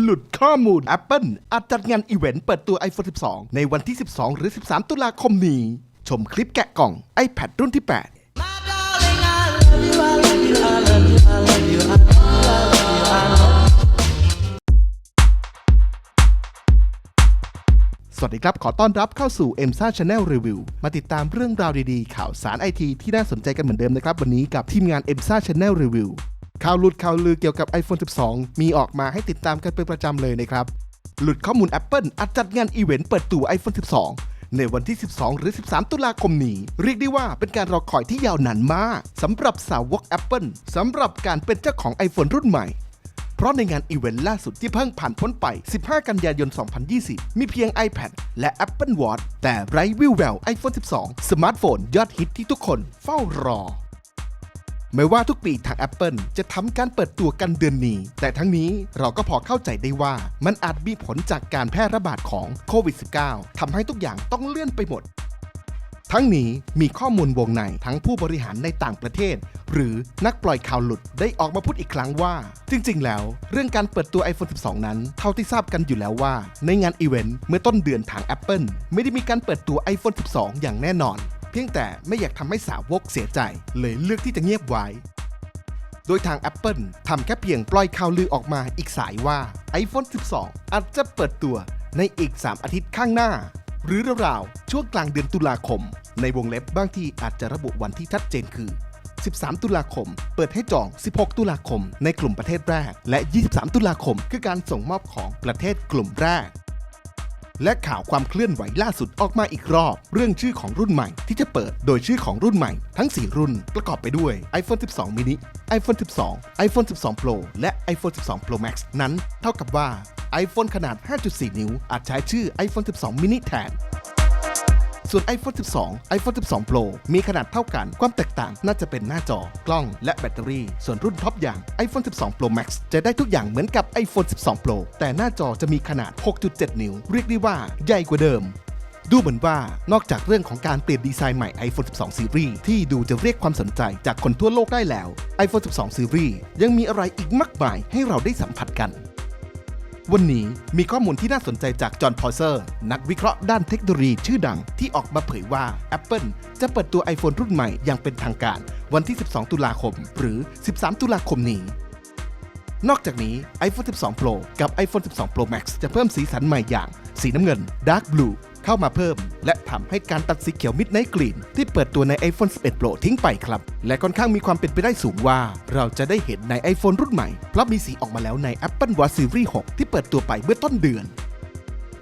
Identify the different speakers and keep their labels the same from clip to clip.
Speaker 1: หลุดข้อมูล Apple อาจจัดงานอีเวนต์เปิดตัว iPhone 12 ในวันที่ 12 หรือ 13 ตุลาคมนี้ ชมคลิปแกะกล่อง iPad รุ่นที่ 8 สวัสดีครับ ขอต้อนรับเข้าสู่ e m s a Channel Review มาติดตามเรื่องราวดีๆ ข่าวสารไอทีที่น่าสนใจกันเหมือนเดิมนะครับ วันนี้กับทีมงาน e m s a Channel Review ข่าวลุดข่าวลือเกี่ยวกับ iPhone 12 มีออกมาให้ติดตามกันเป็นประจำเลยนะครับ หลุดข้อมูล Apple อาจจัดงานอีเวนต์เปิดตัว iPhone 12ในวันที่ 12 หรือ 13 ตุลาคมนี้ เรียกได้ว่าเป็นการรอคอยที่ยาวนานมากสำหรับสาวก Apple สำหรับการเป็นเจ้าของ iPhone รุ่นใหม่ เพราะในงานอีเวนต์ล่าสุดที่เพิ่งผ่านพ้นไป 15 กันยายน 2020 มีเพียง iPad และ Apple Watch แต่ไร้วิวแวว iPhone 12 สมาร์ทโฟนยอดฮิตที่ทุกคนเฝ้ารอ ไม่ว่าทุกปีทาง Apple จะทำการเปิดตัวกันเดือนนี้ แต่ทั้งนี้เราก็พอเข้าใจได้ว่ามันอาจมีผลจากการแพร่ระบาดของโควิด -19 ทำให้ทุกอย่างต้องเลื่อนไปหมด ทั้งนี้มีข้อมูลวงในทั้งผู้บริหารในต่างประเทศ หรือนักปล่อยข่าวหลุดได้ออกมาพูดอีกครั้งว่า จริงๆ แล้ว เรื่องการเปิดตัว iPhone 12 นั้น เท่าที่ทราบกันอยู่แล้วว่า ในงานอีเวนต์เมื่อต้นเดือนทาง Apple ไม่ได้มีการเปิดตัว iPhone 12 อย่างแน่นอน เพียงแต่ไม่อยากทำให้สาวกเสียใจ เลยเลือกที่จะเงียบไว้ โดยทาง Apple ทำแค่เพียงปล่อยข่าวลือออกมาอีกสายว่า iPhone 12 อาจจะเปิดตัวในอีก 3 อาทิตย์ข้างหน้า หรือราวๆช่วงกลางเดือนตุลาคม ในวงเล็บบางที่อาจจะระบุวันที่ชัดเจนคือ 13 ตุลาคม เปิดให้จอง 16 ตุลาคม ในกลุ่มประเทศแรก และ 23 ตุลาคม คือการส่งมอบของประเทศกลุ่มแรก และข่าวความเคลื่อนไหวล่าสุดออกมาอีกรอบ เรื่องชื่อของรุ่นใหม่ที่จะเปิดโดยชื่อของรุ่นใหม่ทั้ง 4 รุ่นประกอบไปด้วย iPhone 12 mini iPhone 12 iPhone 12 Pro และ iPhone 12 Pro Max นั้น เท่ากับว่า iPhone ขนาด 5.4 นิ้ว อาจใช้ชื่อ iPhone 12 mini แทน ส่วน iPhone 12 iPhone 12 Pro มีขนาดเท่ากัน ความแตกต่างน่าจะเป็นหน้าจอ กล้อง และแบตเตอรี่ ส่วนรุ่นท็อปอย่าง iPhone 12 Pro Max จะได้ทุกอย่างเหมือนกับ iPhone 12 Pro แต่หน้าจอจะมีขนาด 6.7 นิ้ว เรียกได้ว่าใหญ่กว่าเดิมดูเหมือนว่านอกจากเรื่องของการเปลี่ยนดีไซน์ใหม่ iPhone 12 Series ที่ดูจะเรียกความสนใจจากคนทั่วโลกได้แล้ว iPhone 12 Series ยังมีอะไรอีกมากมายให้เราได้สัมผัสกัน วันนี้มีข้อมูลที่น่าสนใจจากจอห์นพอเซอร์ นักวิเคราะห์ด้านเทคโนโลยีชื่อดังที่ออกมาเผยว่า Apple จะเปิดตัว iPhone รุ่นใหม่อย่างเป็นทางการ วันที่ 12 ตุลาคม หรือ 13 ตุลาคมนี้นอกจากนี้ iPhone 12 Pro กับ iPhone 12 Pro Max จะเพิ่มสีสันใหม่อย่าง สีน้ำเงิน Dark Blue เข้ามาเพิ่ม และทำให้การตัดสีเขียวมิดไนกรีนที่เปิดตัวใน iPhone 11 Pro ทิ้งไปครับ และค่อนข้างมีความเป็นไปได้สูงว่า เราจะได้เห็นใน iPhone รุ่นใหม่ เพราะมีสีออกมาแล้วใน Apple Watch Series 6 ที่เปิดตัวไปเมื่อต้นเดือน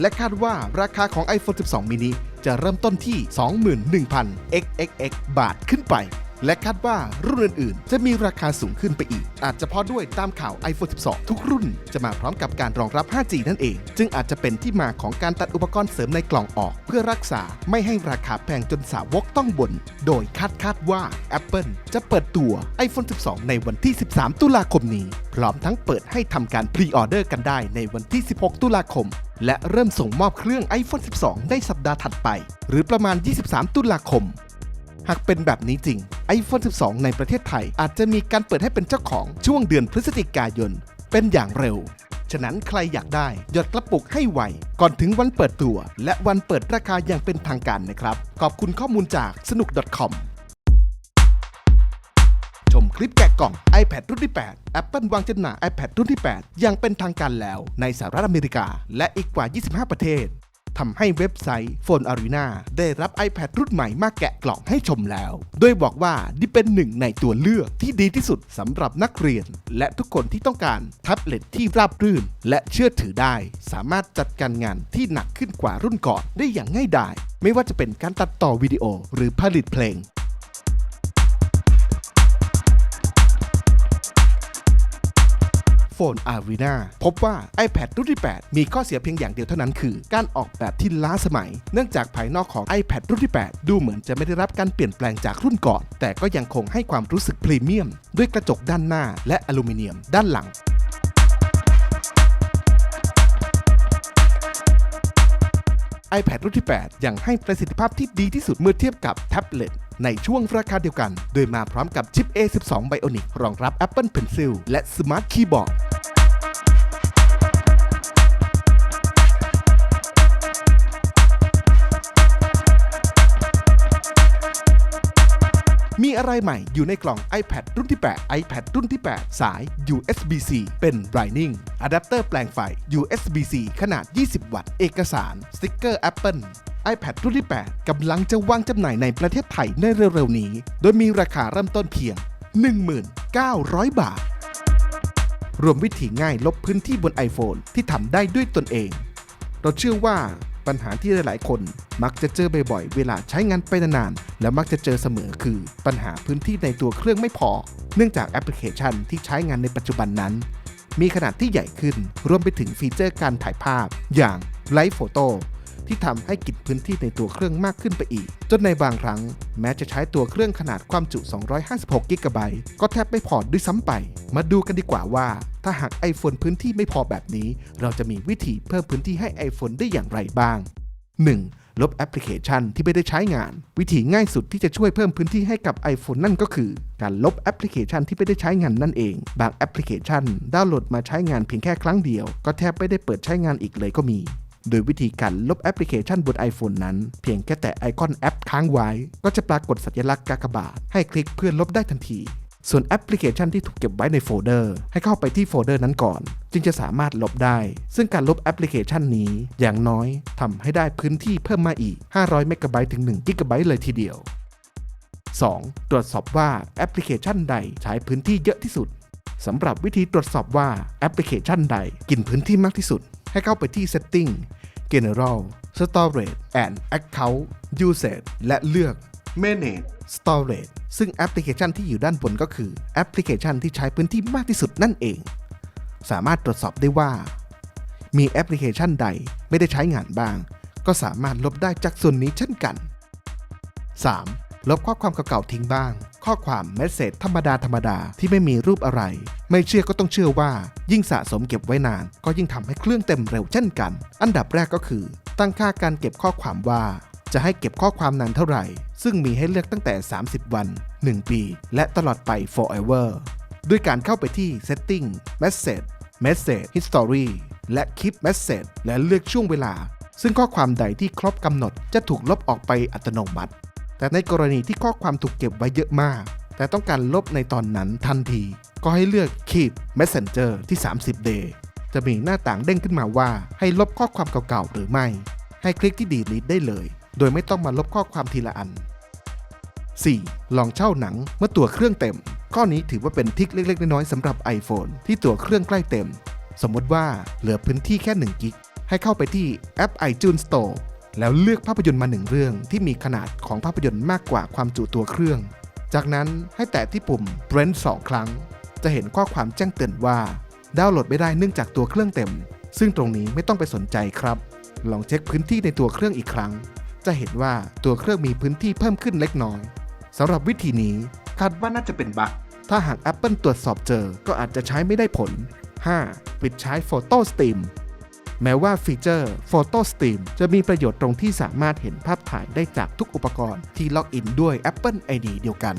Speaker 1: และคาดว่าราคาของ iPhone 12 mini จะเริ่มต้นที่ 21,000 xxx บาทขึ้นไป และคาดว่ารุ่นอื่นๆ จะมีราคาสูงขึ้นไปอีก อาจจะเพราะด้วยตามข่าว iPhone 12 ทุกรุ่นจะมาพร้อมกับการรองรับ 5G นั่นเอง จึงอาจจะเป็นที่มาของการตัดอุปกรณ์เสริมในกล่องออก เพื่อรักษาไม่ให้ราคาแพงจนสาวกต้องบ่นโดยคาดคาดว่า Apple จะเปิดตัว iPhone 12 ในวันที่ 13 ตุลาคมนี้ พร้อมทั้งเปิดให้ทำการพรีออเดอร์กันได้ในวันที่ 16 ตุลาคมและเริ่มส่งมอบเครื่อง iPhone 12 ได้สัปดาห์ถัดไป หรือประมาณ 23 ตุลาคม หากเป็นแบบนี้จริง iPhone 12 ในประเทศไทย อาจจะมีการเปิดให้เป็นเจ้าของช่วงเดือนพฤศจิกายน เป็นอย่างเร็ว ฉะนั้นใครอยากได้หยดกระปุกให้ไว ก่อนถึงวันเปิดตัว และวันเปิดราคาอย่างเป็นทางการนะครับ ขอบคุณข้อมูลจากสนุก .com ชมคลิปแกะกล่อง iPad รุ่นที่ 8 Apple วางจำหน่าย iPad รุ่นที่ 8 อย่างเป็นทางการแล้วในสหรัฐอเมริกา และอีกกว่า 25 ประเทศ ทำให้เว็บไซต์ Phone Arena ได้รับ iPad รุ่นใหม่มาแกะกล่องให้ชมแล้ว โดยบอกว่านี่เป็นหนึ่งในตัวเลือกที่ดีที่สุดสำหรับนักเรียน และทุกคนที่ต้องการแท็บเล็ตที่ราบรื่น และเชื่อถือได้ สามารถจัดการงานที่หนักขึ้นกว่ารุ่นก่อนได้อย่างง่ายดายไม่ว่าจะเป็นการตัดต่อวิดีโอหรือผลิตเพลง Phone Arena พบว่า iPad รุ่นที่ 8 มีข้อเสียเพียงอย่างเดียวเท่านั้นคือ การออกแบบที่ล้าสมัย เนื่องจากภายนอกของ iPad รุ่นที่ 8 ดูเหมือนจะไม่ได้รับการเปลี่ยนแปลงจากรุ่นก่อน แต่ก็ยังคงให้ความรู้สึกพรีเมียม ด้วยกระจกด้านหน้าและอลูมิเนียมด้านหลัง iPad รุ่นที่ 8 ยังให้ประสิทธิภาพที่ดีที่สุดเมื่อเทียบกับแท็บเล็ตในช่วงราคาเดียวกัน โดยมาพร้อมกับชิป A12 Bionic รองรับ Apple Pencil และ Smart Keyboard อะไรใหม่อยู่ในกล่อง iPad รุ่นที่ 8 iPad รุ่นที่ 8 สาย USB-C เป็น Lightning อะแดปเตอร์แปลงไฟ USB-C ขนาด 20 วัตต์ เอกสาร สติกเกอร์ Apple iPad รุ่นที่ 8 กำลังจะวางจำหน่ายในประเทศไทยในเร็วๆนี้ โดยมีราคาเริ่มต้นเพียง 19,000บาท รวมวิธีง่ายลบพื้นที่บน iPhone ที่ทำได้ด้วยตนเอง เราเชื่อว่า ปัญหาที่หลายๆ คน มักจะเจอบ่อยๆ เวลาใช้งานไปนานๆ และมักจะเจอเสมอคือปัญหาพื้นที่ในตัวเครื่องไม่พอ เนื่องจากแอปพลิเคชันที่ใช้งานในปัจจุบันนั้น มีขนาดที่ใหญ่ขึ้น รวมไปถึงฟีเจอร์การถ่ายภาพ อย่างไลฟ์โฟโต้ ที่ทำให้กินพื้นที่ในตัวเครื่องมากขึ้นไปอีก จนในบางครั้ง แม้จะใช้ตัวเครื่องขนาดความจุ 256กิกะไบต์ก็แทบไม่พอด้วยซ้ำไป มาดูกันดีกว่าว่า ถ้าหาก iPhone พื้นที่ไม่พอแบบนี้ เราจะมีวิธีเพิ่มพื้นที่ให้ iPhone ได้อย่างไรบ้าง 1. ลบแอปพลิเคชันที่ไม่ได้ใช้งาน วิธีง่ายสุดที่จะช่วยเพิ่มพื้นที่ให้กับ iPhone นั่นก็คือ การลบแอปพลิเคชันที่ไม่ได้ใช้งานนั่นเอง บางแอปพลิเคชันดาวน์โหลดมาใช้งานเพียงแค่ครั้งเดียว ก็แทบไม่ได้เปิดใช้งานอีกเลยก็มี โดยวิธีการลบแอปพลิเคชันบน iPhone นั้น เพียงแค่แตะไอคอนแอปค้างไว้ ก็จะปรากฏสัญลักษณ์กากบาทให้คลิกเพื่อลบได้ทันที ส่วนแอปพลิเคชันที่ถูกเก็บไว้ในโฟลเดอร์ ให้เข้าไปที่โฟลเดอร์นั้นก่อน จึงจะสามารถลบได้ ซึ่งการลบแอปพลิเคชันนี้ อย่างน้อยทำให้ได้พื้นที่เพิ่มมาอีก 500เมกะไบต์ถึง1กิกะไบต์เลยทีเดียว 2. ตรวจสอบว่าแอปพลิเคชันใดใช้พื้นที่เยอะที่สุดสำหรับวิธีตรวจสอบว่าแอปพลิเคชันใดกินพื้นที่มากที่สุด ให้เข้าไปที่ Setting General Storage and Account Usage และเลือก Manage Storage ซึ่งแอปพลิเคชันที่อยู่ด้านบนก็คือแอปพลิเคชันที่ใช้พื้นที่มากที่สุดนั่นเอง สามารถตรวจสอบได้ว่า มีแอปพลิเคชันใดไม่ได้ใช้งานบ้าง ก็สามารถลบได้จากส่วนนี้เช่นกัน 3. ลบข้อความเก่าๆทิ้งบ้าง ข้อความเมสเซจธรรมดาธรรมดาที่ไม่มีรูปอะไร ไม่เชื่อก็ต้องเชื่อว่า ยิ่งสะสมเก็บไว้นาน ก็ยิ่งทำให้เครื่องเต็มเร็วเช่นกัน อันดับแรกก็คือ ตั้งค่าการเก็บข้อความว่า จะให้เก็บข้อความนานเท่าไหร่ ซึ่งมีให้เลือกตั้งแต่ 30 วัน 1 ปี และตลอดไป forever ด้วยการเข้าไปที่ setting message message history และ keep message และเลือกช่วงเวลา ซึ่งข้อความใดที่ครบกำหนดจะถูกลบออกไปอัตโนมัติ แต่ในกรณีที่ข้อความถูกเก็บไว้เยอะมาก แต่ต้องการลบในตอนนั้นทันที ก็ให้เลือก keep messenger ที่ 30 day จะมีหน้าต่างเด้งขึ้นมาว่าให้ลบข้อความเก่าๆหรือไม่ ให้คลิกที่ delete ได้เลย โดยไม่ต้องมาลบข้อความทีละอัน 4. ลองเช่าหนังเมื่อตัวเครื่องเต็ม ข้อนี้ถือว่าเป็นทิกเล็ก ๆ น้อยๆสำหรับ iPhone ที่ตัวเครื่องใกล้เต็ม สมมติว่าเหลือพื้นที่แค่1กิกให้เข้าไปที่แอป iTunes Store แล้วเลือกภาพยนตร์มาหนึ่งเรื่องที่มีขนาดของภาพยนตร์มากกว่าความจุตัวเครื่อง จากนั้นให้แตะที่ปุ่ม Rent 2ครั้ง จะเห็นข้อความแจ้งเตือนว่าดาวน์โหลดไม่ได้เนื่องจากตัวเครื่องเต็ม ซึ่งตรงนี้ไม่ต้องไปสนใจครับ ลองเช็คพื้นที่ในตัวเครื่องอีกครั้ง จะเห็นว่าตัวเครื่องมีพื้นที่เพิ่มขึ้นเล็กน้อยสำหรับวิธีนี้คาดว่าน่าจะเป็นบั๊กถ้าหาก Apple ตรวจสอบเจอก็อาจจะใช้ไม่ได้ผล 5. ปิดใช้ Photo Stream แม้ว่าฟีเจอร์ Photo Stream จะมีประโยชน์ตรงที่สามารถเห็นภาพถ่ายได้จากทุกอุปกรณ์ที่ล็อกอินด้วย Apple ID เดียวกัน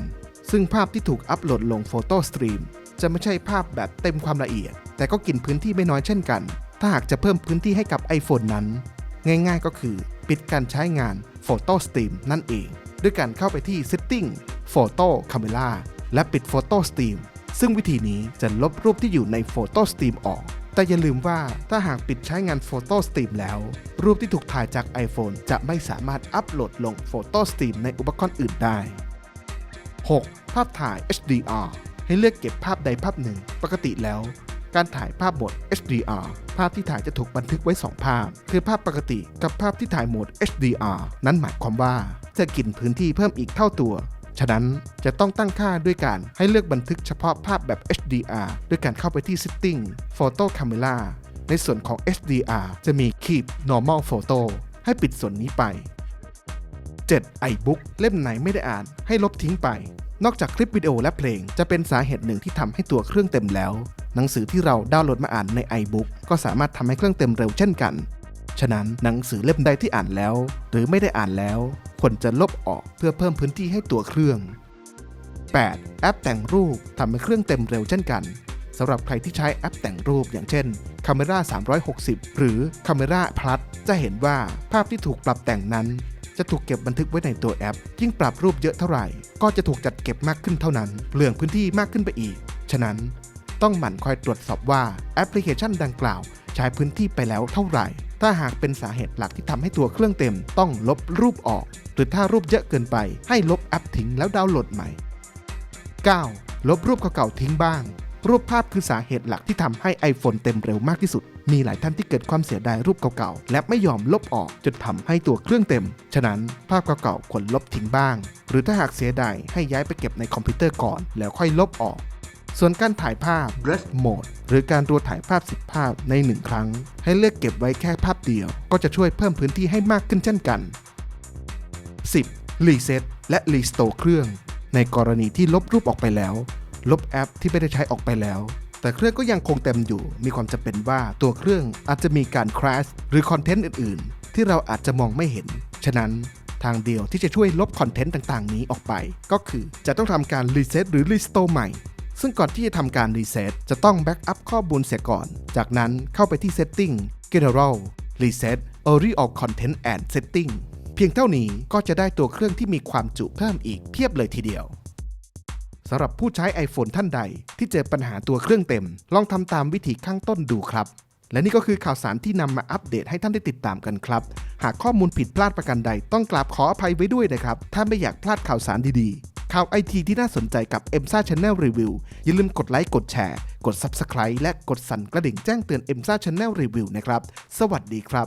Speaker 1: ซึ่งภาพที่ถูกอัปโหลดลง Photo Stream จะไม่ใช่ภาพแบบเต็มความละเอียด แต่ก็กินพื้นที่ไม่น้อยเช่นกัน ถ้าหากจะเพิ่มพื้นที่ให้กับ iPhone นั้น ง่ายๆก็คือปิดการใช้งาน Photo Stream นั่นเอง ด้วยการเข้าไปที่ Setting Photo Camera และปิด Photo Stream ซึ่งวิธีนี้จะลบรูปที่อยู่ใน Photo Stream ออก แต่อย่าลืมว่าถ้าหากปิดใช้งาน Photo Stream แล้ว รูปที่ถูกถ่ายจาก iPhone จะไม่สามารถอัปโหลดลง Photo Stream ในอุปกรณ์อื่นได้ 6. ภาพถ่าย HDR ให้เลือกเก็บภาพใดภาพหนึ่ง ปกติแล้ว การถ่ายภาพโหมด HDR ภาพที่ถ่ายจะถูกบันทึกไว้ 2 ภาพ คือภาพปกติกับภาพที่ถ่ายโหมด HDR นั้นหมายความว่าจะกินพื้นที่เพิ่มอีกเท่าตัว ฉะนั้นจะต้องตั้งค่าด้วยการให้เลือกบันทึกเฉพาะภาพแบบ HDR ด้วยการเข้าไปที่ Setting Photo Camera ในส่วนของ HDR จะมี Keep Normal Photo ให้ปิดส่วนนี้ไป 7. iBook เล่มไหนไม่ได้อ่านให้ลบทิ้งไป นอกจากคลิปวิดีโอและเพลง จะเป็นสาเหตุหนึ่งที่ทำให้ตัวเครื่องเต็มแล้ว หนังสือที่เราดาวน์โหลดมาอ่านใน iBook ก็สามารถทำให้เครื่องเต็มเร็วเช่นกัน ฉะนั้นหนังสือเล่มใดที่อ่านแล้ว หรือไม่ได้อ่านแล้วควรจะลบออกเพื่อเพิ่มพื้นที่ให้ตัวเครื่อง 8. แอปแต่งรูปทำให้เครื่องเต็มเร็วเช่นกันสำหรับใครที่ใช้แอปแต่งรูปอย่างเช่น Camera 360 หรือ Camera Plus จะเห็นว่าภาพที่ถูกปรับแต่งนั้น จะถูกเก็บบันทึกไว้ในตัวแอป ยิ่งปรับรูปเยอะเท่าไหร่ ก็จะถูกจัดเก็บมากขึ้นเท่านั้นเปลืองพื้นที่มากขึ้นไปอีก ฉะนั้นต้องหมั่นคอยตรวจสอบว่าแอปพลิเคชันดังกล่าว ใช้พื้นที่ไปแล้วเท่าไหร่ ถ้าหากเป็นสาเหตุหลักที่ทำให้ตัวเครื่องเต็มต้องลบรูปออก หรือถ้ารูปเยอะเกินไป ให้ลบแอปทิ้งแล้วดาวน์โหลดใหม่ 9. ลบรูปเก่าๆทิ้งบ้าง รูปภาพคือสาเหตุหลักที่ทำให้ iPhone เต็มเร็วมากที่สุด มีหลายท่านที่เกิดความเสียดายรูปเก่าๆ และไม่ยอมลบออกจนทำให้ตัวเครื่องเต็ม ฉะนั้นภาพเก่าๆควรลบทิ้งบ้าง หรือถ้าหากเสียดายให้ย้ายไปเก็บในคอมพิวเตอร์ก่อน แล้วค่อยลบออก ส่วนการถ่ายภาพ Dress Mode หรือการรัวถ่ายภาพ 10 ภาพใน 1 ครั้ง ให้เลือกเก็บไว้แค่ภาพเดียว ก็จะช่วยเพิ่มพื้นที่ให้มากขึ้นเช่นกัน 10. รีเซ็ตและรีสโตร์เครื่อง ในกรณีที่ลบรูปออกไปแล้ว ลบแอปที่ไม่ได้ใช้ออกไปแล้ว แต่เครื่องก็ยังคงเต็มอยู่ มีความจำเป็นว่าตัวเครื่องอาจจะมีการคราชหรือคอนเทนต์อื่น ๆ ที่เราอาจจะมองไม่เห็น ฉะนั้นทางเดียวที่จะช่วยลบคอนเทนต์ต่าง ๆ นี้ออกไป ก็คือจะต้องทำการรีเซ็ตหรือรีสโตร์ใหม่ ซึ่งก่อนที่จะทำการรีเซ็ตจะต้องแบ็กอัพข้อมูลเสียก่อน จากนั้นเข้าไปที่ Setting General Reset Original Content and Setting เพียงเท่านี้ก็จะได้ตัวเครื่องที่มีความจุเพิ่มอีกเพียบเลยทีเดียวสำหรับผู้ใช้ iPhone ท่านใด ที่เจอปัญหาตัวเครื่องเต็ม ลองทำตามวิธีข้างต้นดูครับ และนี่ก็คือข่าวสารที่นำมาอัปเดตให้ท่านได้ติดตามกันครับ หากข้อมูลผิดพลาดประการใดต้องกราบขออภัยไว้ด้วยนะครับ ถ้าไม่อยากพลาดข่าวสารดีๆ ข่าวไอทีที่น่าสนใจกับ e m s a Channel Review อย่าลืมกดไลค์ กดแชร์ กด Subscribe และกดสั่นกระดิ่งแจ้งเตือน e m s a Channel Review นะครับ สวัสดีครับ